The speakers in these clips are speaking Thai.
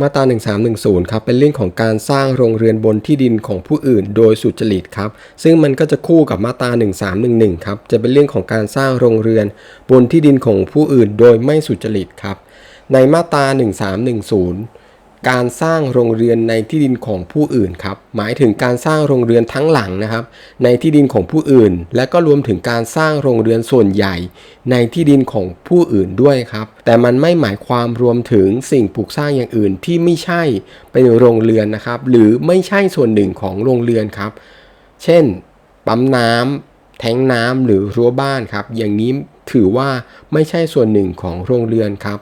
มาตรา 1310 ครับเป็นเรื่องของการสร้างโรงเรือนบนที่ดินของผู้อื่น โดยสุจริตครับซึ่งมันก็จะคู่กับมาตรา 1311 ครับจะเป็นเรื่องของการสร้างโรงเรือนบนที่ดินของผู้อื่น โดยไม่สุจริตครับในมาตรา 1310 การสร้างโรงเรือนในที่ดินของผู้อื่นครับ หมายถึงการสร้างโรงเรือนทั้งหลังนะครับ ในที่ดินของผู้อื่น และก็รวมถึงการสร้างโรงเรือนส่วนใหญ่ ในที่ดินของผู้อื่นด้วยครับ แต่มันไม่หมายความรวมถึงสิ่งปลูกสร้างอย่างอื่นที่ไม่ใช่เป็นโรงเรือนนะครับ หรือไม่ใช่ส่วนหนึ่งของโรงเรือนครับ เช่น ปั๊มน้ำแทงน้ำหรือรั้วบ้านครับ อย่างนี้ถือว่าไม่ใช่ส่วนหนึ่งของโรงเรือนครับ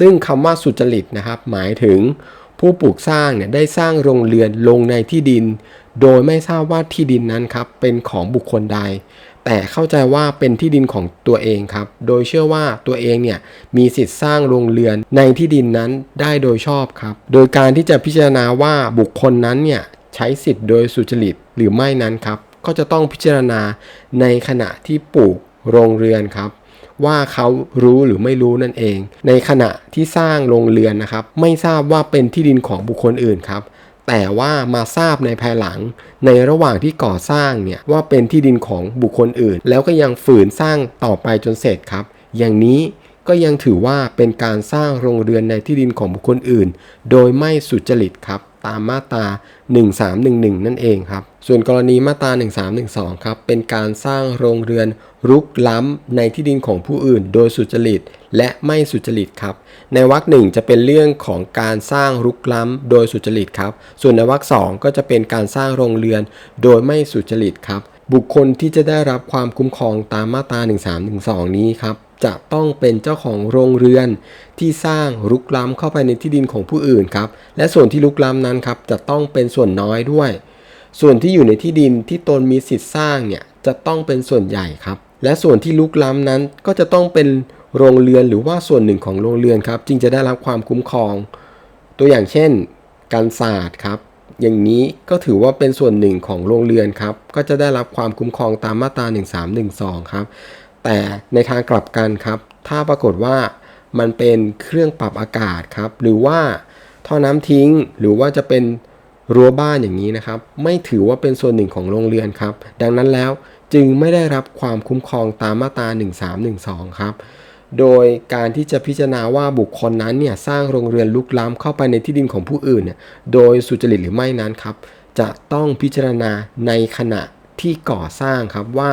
ซึ่งคำว่าสุจริตนะครับ หมายถึง ผู้ปลูกสร้างเนี่ยได้สร้างโรงเรือนลงในที่ดิน โดยไม่ทราบว่าที่ดินนั้นครับเป็นของบุคคลใด แต่เข้าใจว่าเป็นที่ดินของตัวเองครับ โดยเชื่อว่าตัวเองเนี่ยมีสิทธิ์สร้างโรงเรือนในที่ดินนั้นได้โดยชอบครับ โดยการที่จะพิจารณาว่าบุคคลนั้นเนี่ยใช้สิทธิ์โดยสุจริตหรือไม่นั้นครับ ก็จะต้องพิจารณาในขณะที่ปลูกโรงเรือนครับ ว่าเขารู้หรือไม่รู้นั่นเอง ในขณะที่สร้างโรงเรือนนะครับ ไม่ทราบว่าเป็นที่ดินของบุคคลอื่นครับ แต่ว่ามาทราบในภายหลัง ในระหว่างที่ก่อสร้างเนี่ยว่าเป็นที่ดินของบุคคลอื่น แล้วก็ยังฝืนสร้างต่อไปจนเสร็จครับ อย่างนี้ก็ยังถือว่าเป็นการสร้างโรงเรือนในที่ดินของบุคคลอื่น โดยไม่สุจริตครับ ตามมาตรา 1311 นั่นเองครับ ส่วนกรณีมาตรา 1312 ครับ เป็นการสร้างโรงเรือนรุกล้ำในที่ดินของผู้อื่น โดยสุจริตและไม่สุจริตครับ ในวรรคหนึ่งจะเป็นเรื่องของการสร้างรุกล้ำโดยสุจริตครับ ส่วนในวรรคสองก็จะเป็นการสร้างโรงเรือนโดยไม่สุจริตครับ บุคคลที่จะได้รับความคุ้มครองตามมาตรา 1312 นี้ครับ จะต้องเป็นเจ้าของโรงเรือนที่สร้างรุกล้ำเข้าไปในที่ดินของผู้อื่นครับ และส่วนที่ลุกล้ำนั้นครับจะต้องเป็นส่วนน้อยด้วย ส่วนที่อยู่ในที่ดินที่ตนมีสิทธิ์สร้างเนี่ยจะต้องเป็นส่วนใหญ่ครับ และส่วนที่ลุกล้ำนั้นก็จะต้องเป็นโรงเรือนหรือว่าส่วนหนึ่งของโรงเรือนครับ จึงจะได้รับความคุ้มครอง ตัวอย่างเช่น การศาสตร์ครับ อย่างนี้ก็ถือว่าเป็นส่วนหนึ่งของโรงเรือนครับ ก็จะได้รับความคุ้มครองตามมาตรา 1312 ครับ แต่ในทางกลับกันครับ ถ้าปรากฏว่ามันเป็นเครื่องปรับอากาศครับ หรือว่าท่อน้ำทิ้ง หรือว่าจะเป็นรั้วบ้านอย่างนี้นะครับ ไม่ถือว่าเป็นส่วนหนึ่งของโรงเรือนครับ ดังนั้นแล้วจึงไม่ได้รับความคุ้มครองตามมาตรา 1312 ครับ โดยการที่จะพิจารณาว่าบุคคลนั้นเนี่ยสร้างโรงเรือนลุกล้ำเข้าไปในที่ดินของผู้อื่นเนี่ยโดยสุจริตหรือไม่นั้นครับ จะต้องพิจารณาในขณะที่ก่อสร้างครับว่า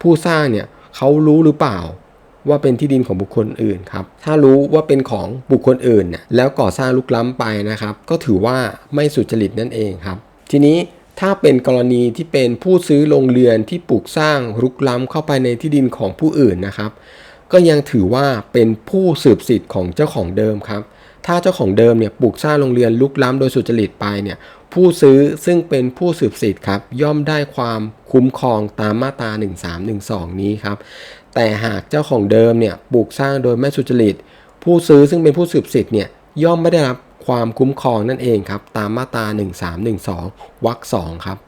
ผู้สร้างเนี่ย เขารู้หรือเปล่าว่าเป็นที่ดินของบุคคลอื่นครับ ถ้ารู้ว่าเป็นของบุคคลอื่นเนี่ยแล้วก่อสร้างลุกล้ำไปนะครับ ก็ถือว่าไม่สุจริตนั่นเองครับ ทีนี้ถ้าเป็นกรณีที่เป็นผู้ซื้อโรงเรือนที่ปลูกสร้างลุกล้ำเข้าไปในที่ดินของผู้อื่นนะครับ ก็ยังถือว่าเป็นผู้สืบสิทธิ์ของเจ้าของเดิมครับ ถ้าเจ้าของเดิมเนี่ยปลูกสร้างโรงเรือนลุกล้ำโดยสุจริตไปเนี่ย ผู้ซื้อซึ่งเป็นผู้สืบสิทธิ์ครับ ย่อมได้ความคุ้มครองตามมาตรา 1312 นี้ครับ แต่หากเจ้าของเดิมเนี่ยปลูกสร้างโดยไม่สุจริต ผู้ซื้อซึ่งเป็นผู้สืบสิทธิ์เนี่ยย่อมไม่ได้รับความคุ้มครองนั่นเองครับ ตามมาตรา 1312 วรรค2ครับ